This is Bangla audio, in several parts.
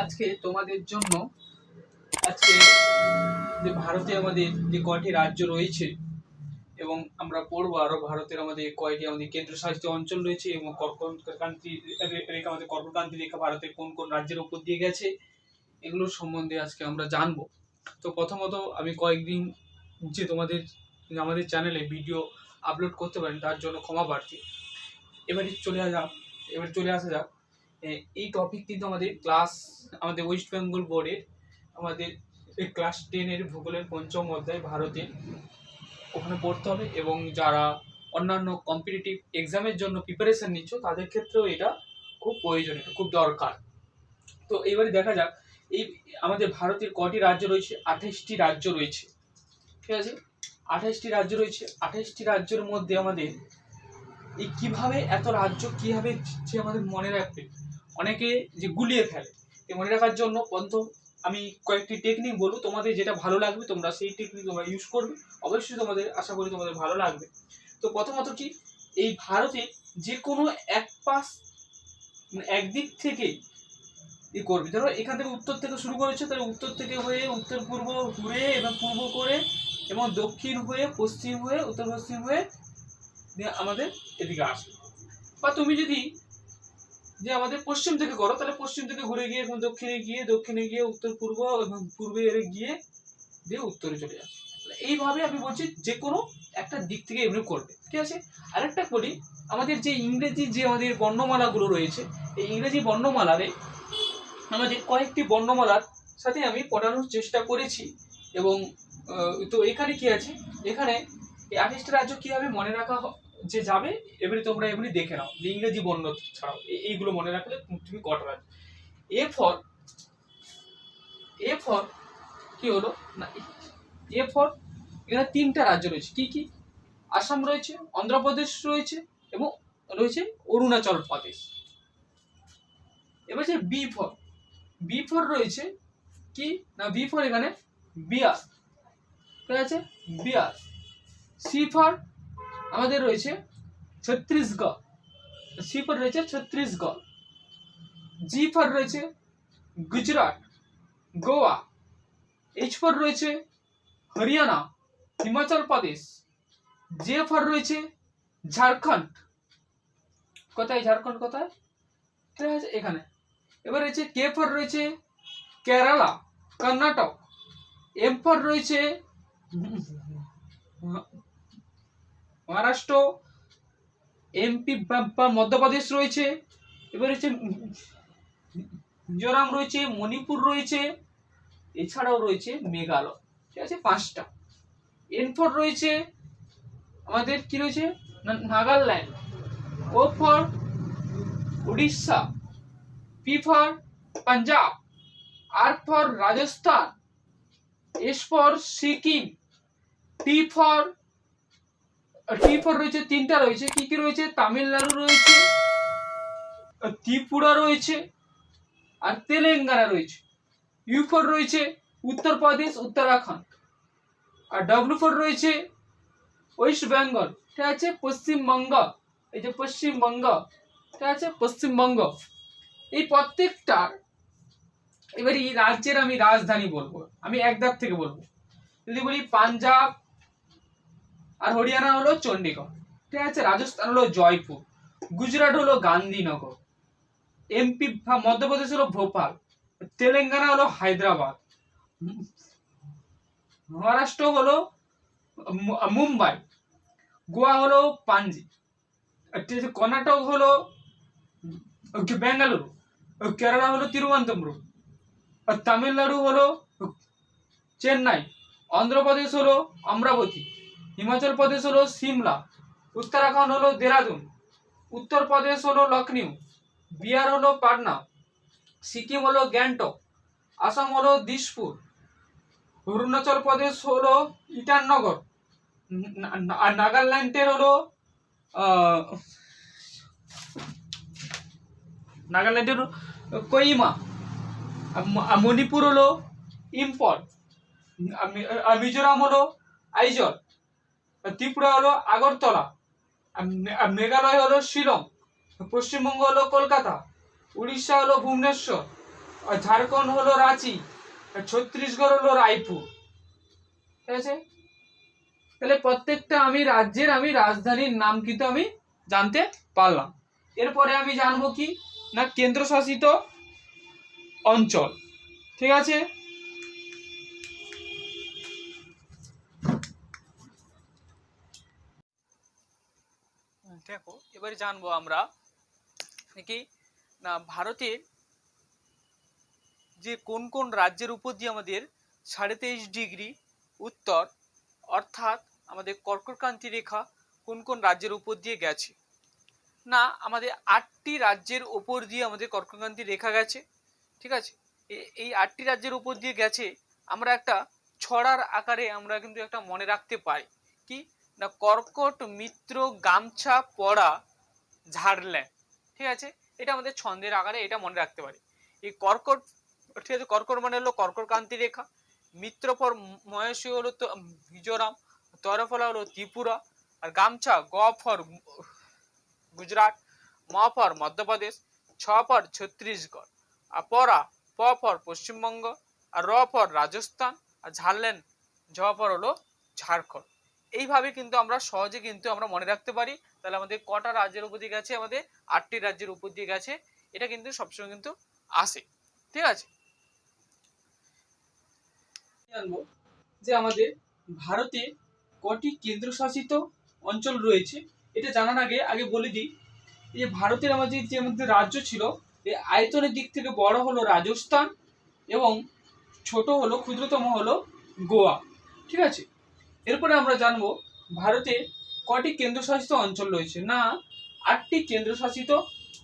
আজকে তোমাদের জন্য, আজকে যে ভারতে আমাদের যে কয়টি রাজ্য রয়েছে এবং আমরা পড়ব আরও, ভারতের আমাদের কয়টি আমাদের কেন্দ্রশাসিত অঞ্চল রয়েছে এবং কর্কটক্রান্তি রেখা, আমাদের কর্কটক্রান্তি রেখা ভারতের কোন কোন রাজ্যের উপর দিয়ে গেছে এগুলোর সম্বন্ধে আজকে আমরা জানব। তো প্রথমত আমি কয়েকদিন যে তোমাদের, আমাদের চ্যানেলে ভিডিও আপলোড করতে পারেন, তার জন্য ক্ষমা প্রার্থী। এবারে চলে আসা এবার চলে আসা যাক। এই টপিক কিন্তু আমাদের ক্লাস আমাদের ওয়েস্ট বেঙ্গল বোর্ডের আমাদের ক্লাস টেনের ভূগোলের পঞ্চম অধ্যায় ভারতে ওখানে পড়তে হবে এবং যারা অন্যান্য কম্পিটিটিভ এক্সামের জন্য প্রিপারেশন নিচ্ছ, তাদের ক্ষেত্রেও এটা খুব প্রয়োজন, এটা খুব দরকার। তো এবারে দেখা যাক, এই আমাদের ভারতের কটি রাজ্য রয়েছে? আঠাশটি রাজ্য রয়েছে। ঠিক আছে? আঠাশটি রাজ্য রয়েছে। আঠাশটি রাজ্যের মধ্যে আমাদের এই কীভাবে এত রাজ্য, কীভাবে আমাদের মনে রাখবে? অনেকে যে গুলিয়ে ফেলে। মনে রাখার জন্য পন্থ আমি কয়েকটি টেকনিক বলব। তোমাদের যেটা ভালো লাগবে, তোমরা সেই টেকনিক তোমরা ইউজ করবে। অবশ্যই তোমাদের, আশা করি তোমাদের ভালো লাগবে। তো প্রথমত কি, এই ভারতে যে কোনো এক পাশ মানে একদিক থেকে ই করবে। ধরো এখান থেকে উত্তর থেকে শুরু করেছে, তাহলে উত্তর থেকে হয়ে উত্তর পূর্ব ঘুরে এবং পূর্ব করে, এবং দক্ষিণ হয়ে, পশ্চিম হয়ে, উত্তর পশ্চিম হয়ে আমাদের এদিকে আসবে। বা তুমি যদি যে আমাদের পশ্চিম থেকে করো, তাহলে পশ্চিম থেকে ঘুরে গিয়ে এবং দক্ষিণে গিয়ে দক্ষিণে গিয়ে, উত্তর পূর্ব এবং পূর্বে গিয়ে, দিয়ে উত্তরে চলে যাবে এইভাবে আমি বলছি, যে কোনো একটা দিক থেকে এমনি করবে, ঠিক আছে? আরেকটা বলি আমাদের যে ইংরেজি যে আমাদের বর্ণমালাগুলো রয়েছে, এই ইংরেজি বর্ণমালারে আমাদের কয়েকটি বর্ণমালার সাথে আমি পড়ানোর চেষ্টা করেছি এবং তো এখানে কি আছে? এখানে এই রাজ্য কীভাবে মনে রাখা হ- যে যাবে, এবারে তোমরা এমনি দেখে নাও। যে ইংরেজি বর্ণ ছাড়াও। এইগুলো মনে রাখলে তুমি কটা রাজ্য এ ফর এ ফর কি হলো? না, এ ফর এখানে তিনটা রাজ্য রয়েছে। কি কি? আসাম রয়েছে, অন্ধ্রপ্রদেশ রয়েছে এবং রয়েছে অরুণাচল প্রদেশ। এবার যে বি ফর বি ফর রয়েছে কি? না বি ফর এখানে বিয়ার ঠিক আছে? বিয়ার সি ফর আমাদের রয়েছে ছত্রিশগড়। সি ফর রয়েছে ছত্রিশগড়। জি ফর রয়েছে গুজরাট, গোয়া। এইচ ফর রয়েছে হরিয়ানা, হিমাচল প্রদেশ। জে ফর রয়েছে ঝাড়খণ্ড। কোথায়? ঝাড়খণ্ড কোথায়? ঠিক আছে? এখানে। এবার রয়েছে কে ফর রয়েছে কেরালা, কর্ণাটক। এম ফর রয়েছে মহারাষ্ট্র, এমপি বা মধ্যপ্রদেশ রয়েছে, এবার রয়েছে মিজোরাম রয়েছে, মণিপুর রয়েছে, এছাড়াও রয়েছে মেঘালয়, ঠিক আছে, পাঁচটা। এন ফর রয়েছে, আমাদের কি রয়েছে? Nagaland. O for Orissa, P for Punjab, R for Rajasthan, S for Sikkim, T for T for রয়েছে, তিনটা রয়েছে। কি কি রয়েছে? তামিলনাড়ু রয়েছে, ত্রিপুরা রয়েছে, আর তেলেঙ্গানা রয়েছে। ইউ ফর রয়েছে, উত্তরপ্রদেশ, উত্তরাখণ্ড। আর ডব্লিউ ফর রয়েছে, ওয়েস্ট বেঙ্গল। ঠিক আছে পশ্চিমবঙ্গ। এই যে পশ্চিমবঙ্গ ঠিক আছে পশ্চিমবঙ্গ। এই প্রত্যেকটার এবার এই রাজ্যের আমি রাজধানী বলব। আমি এক ধাপ থেকে বলব। যদি বলি পাঞ্জাব আর হরিয়ানা হলো চণ্ডীগড় ঠিক আছে, রাজস্থান হলো জয়পুর, গুজরাট হলো গান্ধীনগর এমপি মধ্যপ্রদেশ হলো ভোপাল, তেলেঙ্গানা হলো হায়দ্রাবাদ, মহারাষ্ট্র হলো মুম্বাই গোয়া হলো পাঞ্জি কর্ণাটক হলো বেঙ্গালুরু, কেরালা হলো তিরুবনন্তপুরম তামিলনাড়ু হলো চেন্নাই, অন্ধ্রপ্রদেশ হলো অমরাবতী। হিমাচল প্রদেশ হলো সিমলা, উত্তরাখণ্ড হলো দেরাদুন উত্তরপ্রদেশ হলো লখনউ, বিহার হলো পাটনা, সিকিম হলো গ্যাংটক, আসাম হলো দিসপুর, অরুণাচল প্রদেশ হলো ইটানগর নাগাল্যান্ডের হলো নাগাল্যান্ডের কইমা মণিপুর হলো ইম্পল মিজোরাম হলো আইজল। ত্রিপুরা হলো আগরতলা মেঘালয় হলো শিলং, পশ্চিমবঙ্গ হলো কলকাতা, উড়িষ্যা হলো ভুবনেশ্বর ঝাড়খণ্ড হলো রাঁচি ছত্তিশগড় হলো রায়পুর। ঠিক আছে? তাহলে প্রত্যেকটা আমি রাজ্যের আমি রাজধানীর নাম কিন্তু আমি জানতে পারলাম। এরপরে আমি জানব কি? না কেন্দ্রশাসিত অঞ্চল। ঠিক আছে? দেখো, এবারে জানব আমরা কি না, ভারতের যে কোন কোন রাজ্যের উপর দিয়ে আমাদের সাড়ে তেইশ ডিগ্রি উত্তর, অর্থাৎ আমাদের কর্কটক্রান্তি রেখা কোন কোন রাজ্যের উপর দিয়ে গেছে? না, আমাদের আটটি রাজ্যের উপর দিয়ে আমাদের কর্কটক্রান্তি রেখা গেছে, ঠিক আছে? এই আটটি রাজ্যের উপর দিয়ে গেছে, আমরা একটা ছড়ার আকারে আমরা কিন্তু একটা মনে রাখতে পারি। কি? না কর্কট মিত্র গামছা পড়া ঝাড়ল্যান্ড ঠিক আছে? এটা আমাদের ছন্দের আকারে এটা মনে রাখতে পারি। এই কর্কট, ঠিক আছে, কর্কট মানে হলো কর্কটক্রান্তি রেখা। মিত্র পর ময়সী হলো তো, মিজোরাম, তরফলা হলো ত্রিপুরা, আর গামছা গ ফর গুজরাট, ম ফর মধ্যপ্রদেশ, ছ ফর ছত্তিশগড়, আর পরা প ফর পশ্চিমবঙ্গ, আর র ফর রাজস্থান, আর ঝাড়ল্যান্ড ঝ ফর হলো ঝাড়খণ্ড। এইভাবে কিন্তু আমরা সহজে কিন্তু আমরা মনে রাখতে পারি। তাহলে আমাদের কটা রাজ্যের উপর দিয়ে গেছে? আমাদের আটটি রাজ্যের উপর দিয়ে গেছে। এটা কিন্তু সবসময় কিন্তু আসে। ঠিক আছে? জানব যে আমাদের ভারতে কটি কেন্দ্রশাসিত অঞ্চল রয়েছে। এটা জানার আগে আগে বলে দিই যে ভারতের আমাদের যে মধ্যে রাজ্য ছিল, এই আয়তনের দিক থেকে বড় হলো রাজস্থান এবং ছোট হলো, ক্ষুদ্রতম হলো গোয়া। ঠিক আছে? এরপরে আমরা জানব ভারতে কটি কেন্দ্রশাসিত অঞ্চল রয়েছে। না, আটটি কেন্দ্রশাসিত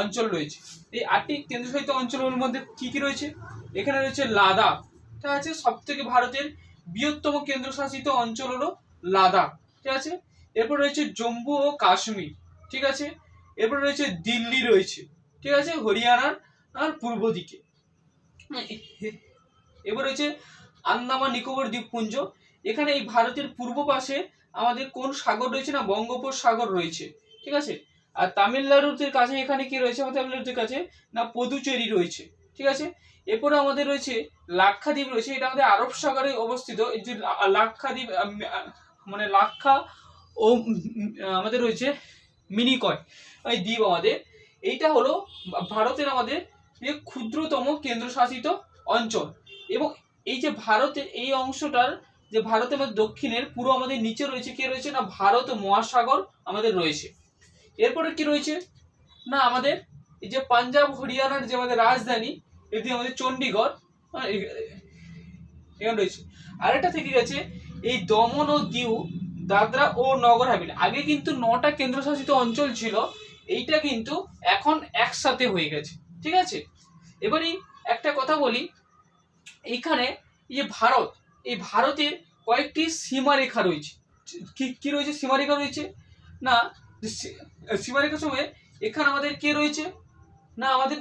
অঞ্চল রয়েছে। এই আটটি কেন্দ্রশাসিত অঞ্চলের মধ্যে কি কি রয়েছে? এখানে রয়েছে লাদাখ। ঠিক আছে? সব থেকে ভারতের বৃহত্তম কেন্দ্রশাসিত অঞ্চল হলো লাদাখ। ঠিক আছে? এরপর রয়েছে জম্মু ও কাশ্মীর। ঠিক আছে? এরপর রয়েছে দিল্লি রয়েছে। ঠিক আছে? হরিয়ানার আর পূর্ব দিকে। এবার রয়েছে আন্দামান নিকোবর দ্বীপপুঞ্জ। এখানে এই ভারতের পূর্ব পাশে আমাদের কোন সাগর রয়েছে না? বঙ্গোপসাগর রয়েছে। ঠিক আছে? আর তামিলনাড়ুর কাছে এখানে কি রয়েছে? আমাদের তামিলনাড়ুর কাছে না পদুচেরি রয়েছে। ঠিক আছে? এরপরে আমাদের রয়েছে লাক্ষাদ্বীপ রয়েছে। এটা আমাদের আরব সাগরে অবস্থিত। এই যে লাক্ষাদ্বীপ মানে লাক্ষা ও আমাদের রয়েছে মিনিকয়। এই দ্বীপ আমাদের। এইটা হলো ভারতের আমাদের যে ক্ষুদ্রতম কেন্দ্রশাসিত অঞ্চল। এবং এই যে ভারতের এই অংশটার যে ভারতের আমাদের দক্ষিণের পুরো আমাদের নিচে রয়েছে কে রয়েছে? না, ভারত, মহাসাগর আমাদের রয়েছে। এরপরে কি রয়েছে? না, আমাদের এই যে পাঞ্জাব, হরিয়ানার যে আমাদের রাজধানী, এটি আমাদের চণ্ডীগড় এখানে রয়েছে। আরেকটা থেকে গেছে, এই দমন ও দিউ, দাদরা ও নগর হাভেলি। আগে কিন্তু নটা কেন্দ্রশাসিত অঞ্চল ছিল, এইটা কিন্তু এখন একসাথে হয়ে গেছে। ঠিক আছে? এবারে একটা কথা বলি, এইখানে এই যে ভারত এই ভারতের কয়েকটি সীমারেখা রয়েছে। কি কি রয়েছে সীমারেখা রয়েছে? না সীমারেখার সময় এখানে আমাদের কে রয়েছে? না, আমাদের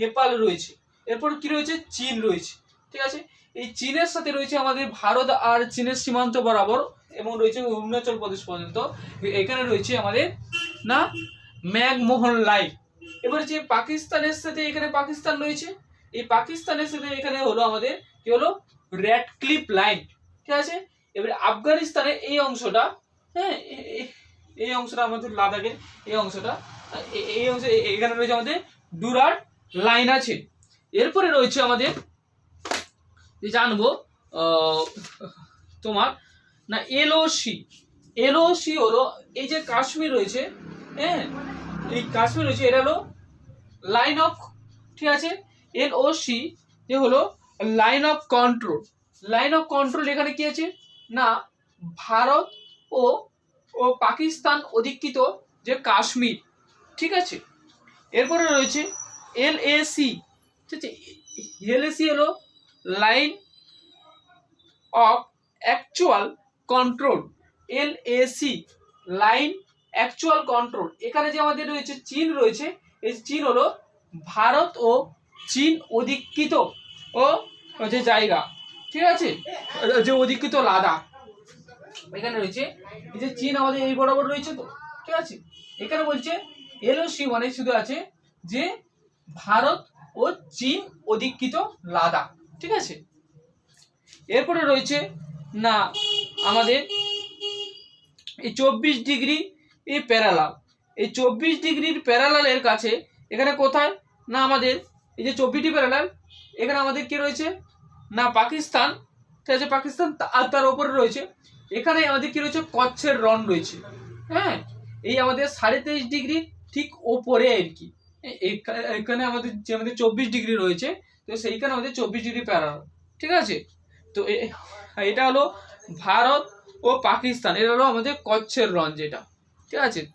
নেপাল রয়েছে। এরপর কি রয়েছে? চীন রয়েছে। ঠিক আছে? এই চীনের সাথে রয়েছে আমাদের ভারত আর চীনের সীমান্ত বরাবর এবং রয়েছে অরুণাচল প্রদেশ পর্যন্ত। এখানে রয়েছে আমাদের, না ম্যাকমোহন লাইন এবার যে পাকিস্তানের সাথে এখানে পাকিস্তান রয়েছে, এই পাকিস্তানের সাথে এখানে হলো আমাদের কি হলো? রেড ক্লিপ লাইন ঠিক আছে? এবারে আফগানিস্তানের এই অংশটা হ্যাঁ এই অংশটা আমাদের লাদাখের, এই অংশটা এই অংশ এখানে রয়েছে আমাদের ডুরার লাইন আছে। এরপরে রয়েছে আমাদের, যে জানব তোমার, না, এলওসি এলওসি হলো, এই যে কাশ্মীর রয়েছে হ্যাঁ এই কাশ্মীর রয়েছে, এটা হলো লাইন অফ ঠিক আছে? এলওসি যে হলো line of control line of control এখানে কি আছে? না, ভারত ও ও পাকিস্তান অধিকৃত যে কাশ্মীর। ঠিক আছে? এরপরে রয়েছে এল এসি ঠিক আছে? এল এসি হলো line of actual control L AC line actual control এখানে যে আমাদের রয়েছে, চীন রয়েছে, এই চীন হলো ভারত ও চীন অধিকৃত। ও যে জায়গা, ঠিক আছে? যে অধিকৃত লাদাখ এখানে রয়েছে, এই যে চীন আমাদের এই বরাবর রয়েছে তো, ঠিক আছে? এখানে বলছে, এলওসি মানে শুধু আছে যে ভারত ও চীন অধিকৃত লাদাখ ঠিক আছে? এরপরে রয়েছে, না, আমাদের এই চব্বিশ ডিগ্রি এই প্যারালাল। এই চব্বিশ ডিগ্রির প্যারালালের কাছে এখানে কোথায়? না, আমাদের এই যে চব্বিশটি প্যারালাল এখানে আমাদের কি রয়েছে? না, পাকিস্তান। ঠিক আছে, পাকিস্তান আর তার ওপরে রয়েছে। এখানে আমাদের কি রয়েছে? কচ্ছের রন রয়েছে। হ্যাঁ এই আমাদের সাড়ে তেইশ ডিগ্রি ঠিক ওপরে আর কি। এখানে আমাদের যে আমাদের চব্বিশ ডিগ্রি রয়েছে, তো সেইখানে আমাদের চব্বিশ ডিগ্রি প্যারালাল ঠিক আছে? তো এ- এটা হলো ভারত ও পাকিস্তান। এটা হলো আমাদের কচ্ছের রন যেটা। ঠিক আছে?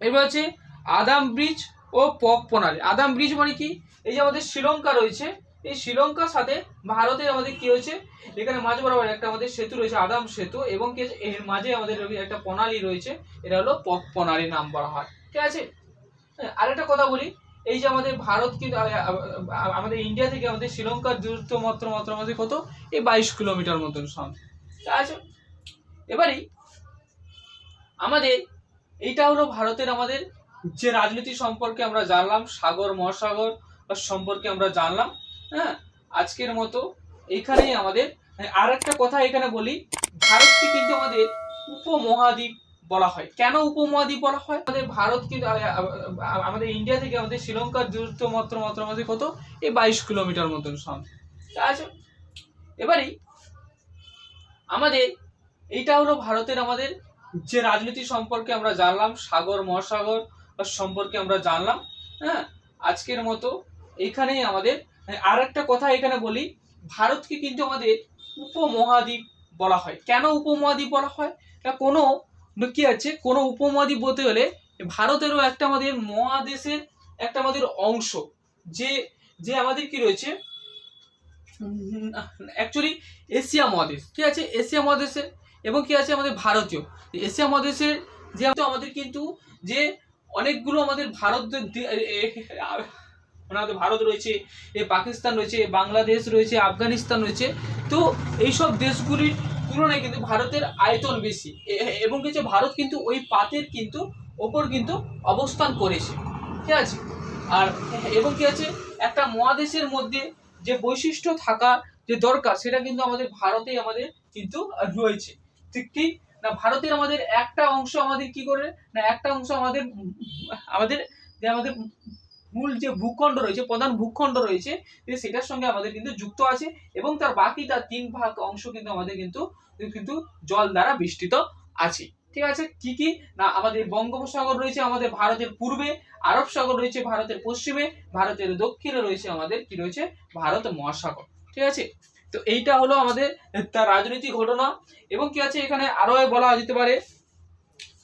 এবার হচ্ছে আদাম ব্রিজ ও পক প্রণালী। আদাম ব্রিজ মানে কি? এই যে আমাদের শ্রীলঙ্কা রয়েছে এই শ্রীলঙ্কার সাথে ভারতের আমাদের কি হয়েছে? এখানে মাঝ বরাবর একটা আমাদের সেতু রয়েছে আদাম সেতু এবং কি এর মাঝে আমাদের একটা প্রণালী রয়েছে এটা হলো পক প্রণালী নাম বলা হয়। ঠিক আছে? হ্যাঁ, আরেকটা কথা বলি এই যে আমাদের ভারত কিন্তু আমাদের ইন্ডিয়া থেকে আমাদের শ্রীলঙ্কার দূরত্ব মাত্র মাত্র আমাদের কত? এই বাইশ কিলোমিটার মতন সামনে। ঠিক আছে? এবারই আমাদের এইটা হলো ভারতের আমাদের যে রাজনীতি সম্পর্কে আমরা জানলাম, সাগর, মহাসাগর সম্পর্কে আমরা জানলাম হ্যাঁ? আজকের মতো এখানেই আমাদের আর একটা কথা এখানে বলি, ভারতকে কিন্তু আমাদের উপমহাদ্বীপ বলা হয়। কেন উপমহাদ্বীপ বলা হয়? আমাদের ভারত কিন্তু আমাদের ইন্ডিয়া থেকে আমাদের শ্রীলঙ্কার দূরত্ব মাত্র মাত্র আমাদের কত? এই বাইশ কিলোমিটার মতন ঠিক আছে এবারেই আমাদের, এইটা হলো ভারতের আমাদের যে রাজনীতি সম্পর্কে আমরা জানলাম, সাগর, মহাসাগর সম্পর্কে আমরা জানলাম হ্যাঁ? আজকের মতো এখানেই আমাদের আর একটা কথা এখানে বলি, ভারতকে কিন্তু আমাদের উপমহাদ্বীপ বলা হয়। কেন উপমহাদ্বীপ বলা হয়? না, কোনো কি আছে? কোনো উপমহাদ্বীপ বলতে গেলে ভারতেরও একটা আমাদের মহাদেশের একটা আমাদের অংশ, যে যে আমাদের কি রয়েছে? অ্যাকচুয়ালি এশিয়া মহাদেশ ঠিক আছে? এশিয়া মহাদেশে, এবং কি আছে? আমাদের ভারতীয়। এশিয়া মহাদেশের যে আমাদের কিন্তু যে অনেকগুলো আমাদের ভারত আমাদের ভারত রয়েছে, এ পাকিস্তান রয়েছে বাংলাদেশ রয়েছে, আফগানিস্তান রয়েছে। তো এইসব দেশগুলির তুলনায় কিন্তু ভারতের আয়তন বেশি। এবং কিছু ভারত কিন্তু ওই পাতের কিন্তু ওপর কিন্তু অবস্থান করেছে। ঠিক আছে? আর এবং কি আছে? একটা মহাদেশের মধ্যে যে বৈশিষ্ট্য থাকা যে দরকার, সেটা কিন্তু আমাদের ভারতেই আমাদের কিন্তু রয়েছে। ঠিক কি? না, ভারতের আমাদের একটা অংশ আমাদের কি করে? না, একটা অংশ আমাদের আমাদের, যে আমাদের মূল যে ভূখণ্ড রয়েছে, প্রধান ভূখণ্ড রয়েছে সেটার সঙ্গে আমাদের কিন্তু যুক্ত আছে এবং তার বাকি তার তিন ভাগ অংশ কিন্তু আমাদের কিন্তু কিন্তু জল দ্বারা বেষ্টিত আছে। ঠিক আছে? কি কি? না, আমাদের বঙ্গোপসাগর রয়েছে আমাদের ভারতের পূর্বে, আরব সাগর রয়েছে ভারতের পশ্চিমে, ভারতের দক্ষিণে রয়েছে আমাদের কি রয়েছে? ভারত মহাসাগর। ঠিক আছে? তো এইটা হলো আমাদের তার রাজনৈতিক ঘটনা। এবং কি আছে এখানে আরও বলা যেতে পারে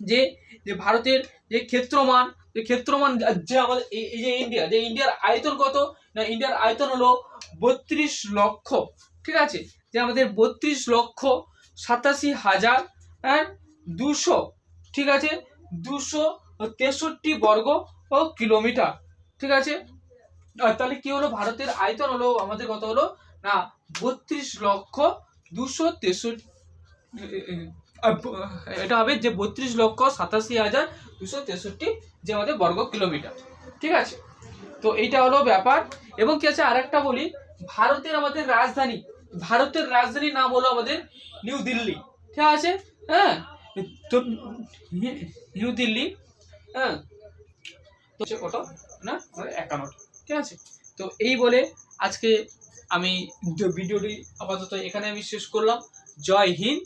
যে যে ভারতের যে ক্ষেত্রমান যে ক্ষেত্রমান যে আমাদের এই যে ইন্ডিয়া, যে ইন্ডিয়ার আয়তন কত? না, ইন্ডিয়ার আয়তন হলো বত্রিশ লক্ষ, ঠিক আছে? যে আমাদের বত্রিশ লক্ষ সাতাশি হাজার হ্যাঁ দুশো, ঠিক আছে? দুশো তেষট্টি বর্গ কিলোমিটার, ঠিক আছে? তাহলে কি হলো? ভারতের আয়তন হলো আমাদের কত হলো? না, বত্রিশ লক্ষ দুশো তেষট্টি এটা হবে যে বত্রিশ লক্ষ সাতাশি হাজার দুশো তেষট্টি যে আমাদের বর্গ কিলোমিটার। ঠিক আছে? তো এইটা হলো ব্যাপার। এবং কি আছে, আরেকটা বলি, ভারতের আমাদের রাজধানী, ভারতের রাজধানীর নাম হলো আমাদের নিউ দিল্লি। ঠিক আছে? হ্যাঁ? তো নিউ দিল্লি হ্যাঁ? তো কত? না একান্নটা ঠিক আছে? তো এই বলে আজকে আমি ভিডিওটি আপাতত এখানে আমি শেষ করলাম। জয় হিন্দ।